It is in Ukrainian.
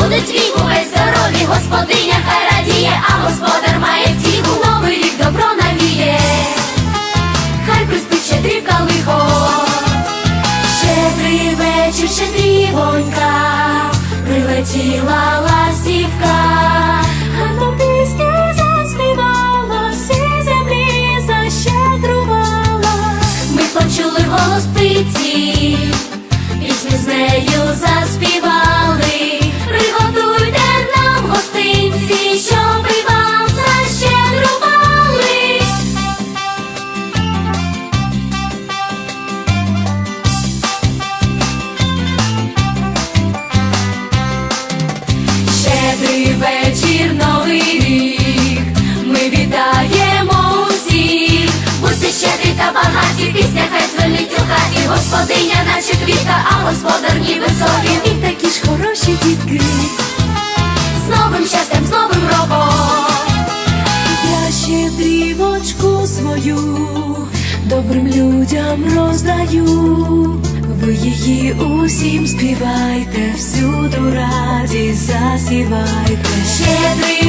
буде твій увесь здорові, господиня хай радіє, а господар має втіху. Новий рік добро навіє, хай приспить щедрівка лихо. Щедрий вечір, щедрівонька, прилетіла ластівка, гарну пісню заспівала, всі землі защедрувала. Ми почули голос птиці, пісню з нею заспівали. Квітка, а господар ніби сові. І такі ж хороші дітки. З новим щастям, з новим роком. Я щедрівочку свою добрим людям роздаю. Ви її усім співайте, всюду радість засівайте. Щедрий